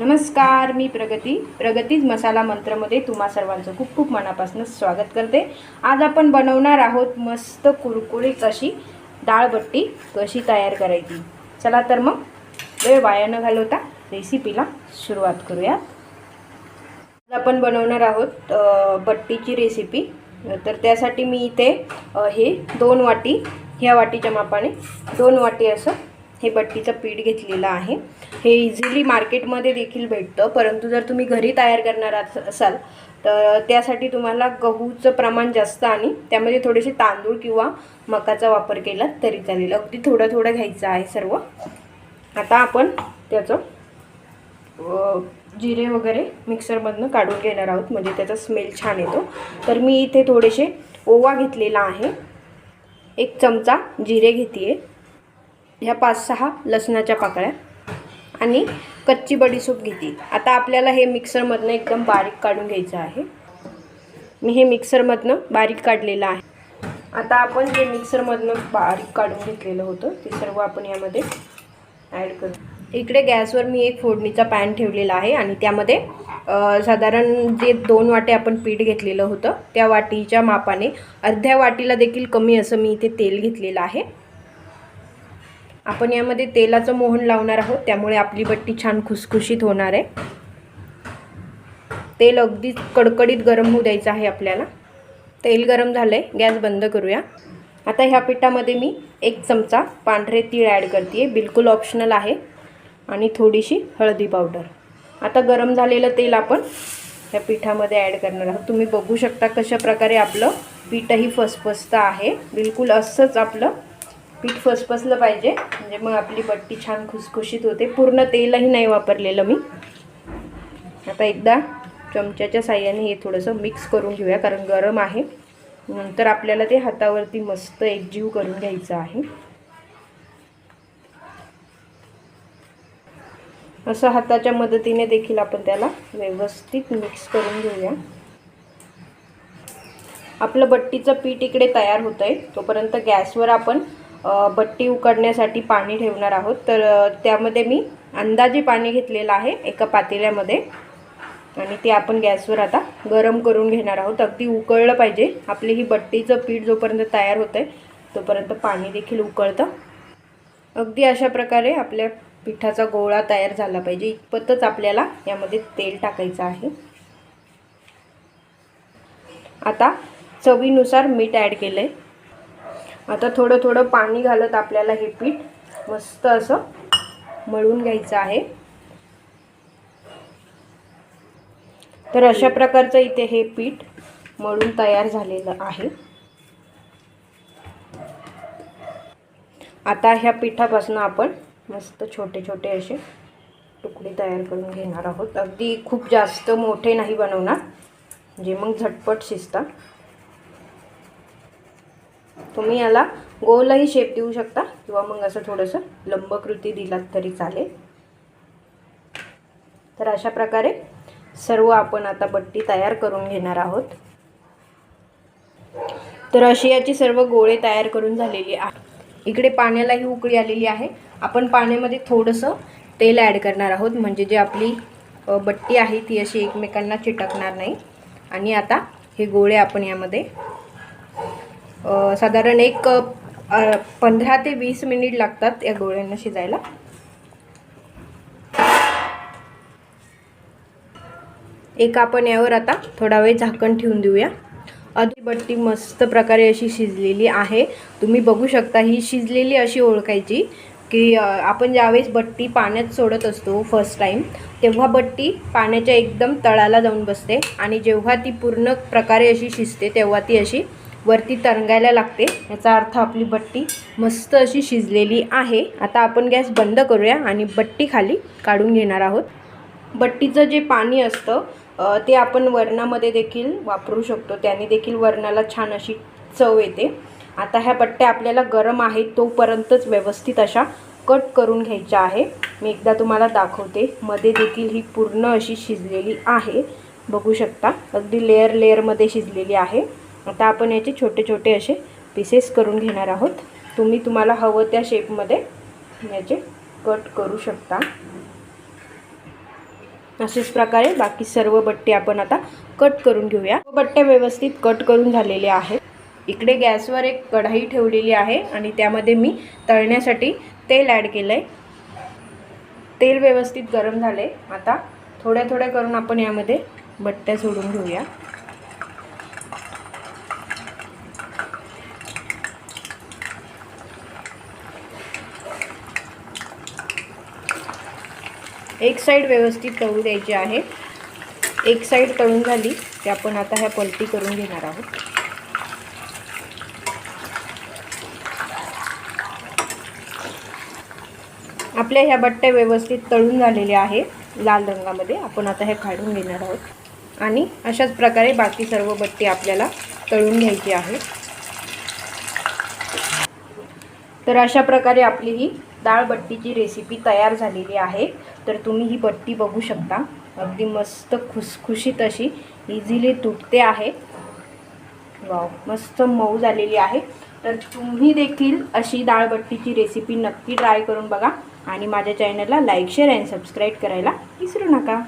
नमस्कार मी प्रगती. प्रगतीज मसाला मंत्रमध्ये तुम्हा सर्वांचं खूप खूप मनापासून स्वागत करते. आज आपण बनवणार आहोत मस्त कुरकुरीत अशी डाळबट्टी कशी तयार करायची? चला तर मग वेळ वाया न घालवता रेसिपीला सुरुवात करूया आज आपण बनवणार आहोत बट्टीची रेसिपी तर त्यासाठी मी इथे हे दोन वाटी ह्या वाटीच्या मापाने दोन वाटी असं हे बट्टीचं पीठ घेतलेलं आहे. हे इझिली मार्केटमध्ये देखील भेटतं. परंतु जर तुम्ही घरी तयार करणार असाल तर त्यासाठी तुम्हाला गहूचं प्रमाण जास्त आणि त्यामध्ये थोडेसे तांदूळ किंवा मकाचा वापर केला तरी चालेल. अगदी थोडं थोडं घ्यायचं आहे सर्व. आता आपण त्याचं जिरे वगैरे मिक्सरमधनं काढून घेणार आहोत. म्हणजे त्याचा स्मेल छान येतो. तर मी इथे थोडेसे ओवा घेतलेला आहे. एक चमचा जिरे घेते ह्या पाच सहा लसणाच्या पाकळ्या आणि कच्ची बडीसूप घेते. आता आपल्याला हे मिक्सरमधनं एकदम बारीक काढून घ्यायचं आहे. मी हे मिक्सरमधनं बारीक काढलेलं आहे. आता आपण जे मिक्सरमधनं बारीक काढून घेतलेलं होतं. ते सर्व आपण यामध्ये ॲड करू. इकडे गॅसवर मी एक फोडणीचा पॅन ठेवलेला आहे आणि त्यामध्ये साधारण जे दोन वाटे आपण पीठ घेतलेलं होतं त्या वाटीच्या मापाने अर्ध्या वाटीला देखील कमी असं मी इथे तेल घेतलेलं आहे. आपण यामध्ये तेलाचं मोहन लावणार आहोत. त्यामुळे आपली बट्टी छान खुसखुशीत होणार आहे. तेल अगदी कडकडीत गरम होऊ द्यायचं आहे आपल्याला. तेल गरम झालं आहे गॅस बंद करूया. आता ह्या पिठामध्ये मी एक चमचा पांढरे तीळ ॲड करते बिलकुल ऑप्शनल आहे. आणि थोडीशी हळदी पावडर. आता गरम झालेलं तेल आपण ह्या पिठामध्ये ॲड करणार आहोत. तुम्ही बघू शकता कशा प्रकारे आपलं पीठही फसफसतं आहे. बिलकुल असंच आपलं पीठ फसफसलं पाहिजे. म्हणजे मग आपली बट्टी छान खुसखुशीत होते. पूर्ण तेलही नाही वापरलेलं मी. आता एकदा चमच्याच्या साह्याने हे थोडंसं मिक्स करून घेऊया कारण गरम आहे. नंतर आपल्याला ते हातावरती मस्त एकजीव करून घ्यायचं आहे. असं हाताच्या मदतीने देखील आपण त्याला व्यवस्थित मिक्स करून घेऊया. आपलं बट्टीचं पीठ इकडे तयार होतं आहे तोपर्यंत गॅसवर आपण बट्टी उकडण्यासाठी पाणी ठेवणार आहोत. तर त्यामध्ये मी अंदाजे पाणी घेतलेलं आहे एका पातेल्यामध्ये. आणि ते आपण गॅसवर आता गरम करून घेणार आहोत. अगदी उकळलं पाहिजे. आपली ही बट्टीचं पीठ जोपर्यंत तयार होतं आहे तोपर्यंत पाणी देखील उकळतं. अगदी अशा प्रकारे आपल्या पिठाचा गोळा तयार झाला पाहिजे. इतपतच आपल्याला यामध्ये तेल टाकायचं आहे. आता चवीनुसार मीठ ॲड केलं आहे आता थोडं थोडं पाणी घालत आपल्याला हे पीठ मस्त असं मळून घ्यायचं आहे. तर अशा प्रकारचं इथे हे पीठ मळून तयार झालेलं आहे. आता ह्या पिठापासून आपण मस्त छोटे छोटे असे तुकडे तयार करून घेणार आहोत. अगदी खूप जास्त मोठे नाही बनवणार जे मग झटपट शिजतात. तुम्ही याला गोलही शेप देऊ शकता किंवा मग असं थोडंसं लंबकृती दिलात तरी चालेल. तर अशा प्रकारे सर्व आपण आता बट्टी तयार करून घेणार आहोत. तर अशी याची सर्व गोळे तयार करून झालेली आहे इकडे पाण्यालाही उकळी आलेली आहे. आपण पाण्यामध्ये थोडंसं तेल ॲड करणार आहोत. म्हणजे जे आपली बट्टी आहे ती अशी एकमेकांना चिटकणार नाही. आणि आता हे गोळे आपण यामध्ये साधारण एक पंधरा ते वीस मिनिट लागतात या गोळ्यांना शिजायला. एक आपण यावर आता थोडा वेळ झाकण ठेवून देऊया. आधी बट्टी मस्त प्रकारे अशी शिजलेली आहे. तुम्ही बघू शकता ही शिजलेली अशी ओळखायची की आपण ज्यावेळेस बट्टी पाण्यात सोडत असतो फर्स्ट टाईम तेव्हा बट्टी पाण्याच्या एकदम तळाला जाऊन बसते आणि जेव्हा ती पूर्ण प्रकारे अशी शिजते तेव्हा ती अशी वरती तरंगायला लागते. याचा अर्थ आपली बट्टी मस्त अशी शिजलेली आहे. आता आपण गॅस बंद करूया आणि बट्टी खाली काढून घेणार आहोत. बट्टीचं जे पाणी असतं ते आपण वरणामध्ये देखील वापरू शकतो. त्याने देखील वरणाला छान अशी चव येते. आता ह्या बट्ट्या आपल्याला गरम आहेत तोपर्यंतच व्यवस्थित अशा कट करून घ्यायच्या आहे. मी एकदा तुम्हाला दाखवते. मध्ये देखील ही पूर्ण अशी शिजलेली आहे. बघू शकता. अगदी लेअर लेअरमध्ये शिजलेली आहे. आता आपण याचे छोटे छोटे असे पीसेस करून घेणार आहोत. तुम्ही तुम्हाला हवं त्या शेपमध्ये याचे कट करू शकता. अशाच प्रकारे बाकी सर्व बट्टे आपण आता कट करून घेऊया. बट्टे व्यवस्थित कट करून झालेले आहेत. इकडे गॅसवर एक कढाई ठेवलेली आहे आणि त्यामध्ये मी तळण्यासाठी तेल ॲड केलं आहे तेल व्यवस्थित गरम झाले आता थोड्या थोड्या करून आपण यामध्ये बट्ट्या सोडून घेऊया. एक साईड व्यवस्थित तळू द्यायची आहे. एक साईड तळून झाली की आपण आता ह्या पलटी करून घेणार आहोत. आपल्या ह्या बट्ट्या व्यवस्थित तळून झालेल्या आहे लाल रंगामध्ये. आपण आता हे काढून घेणार आहोत. आणि अशाच प्रकारे बाकी सर्व बट्टी आपल्याला तळून घ्यायची आहे. तर अशा प्रकारे आपली ही डाळ बट्टीची रेसिपी तयार झालेली आहे. तर तुम्ही ही बट्टी बघू शकता. अगदी मस्त खुसखुशीत अशी इझिली तुटते आहे. वाव मस्त मऊ झालेली आहे. तर तुम्ही देखील अशी डाळबट्टीची रेसिपी नक्की ट्राय करून बघा आणि माझ्या चॅनलला लाईक शेअर अँड सबस्क्राईब करायला विसरू नका.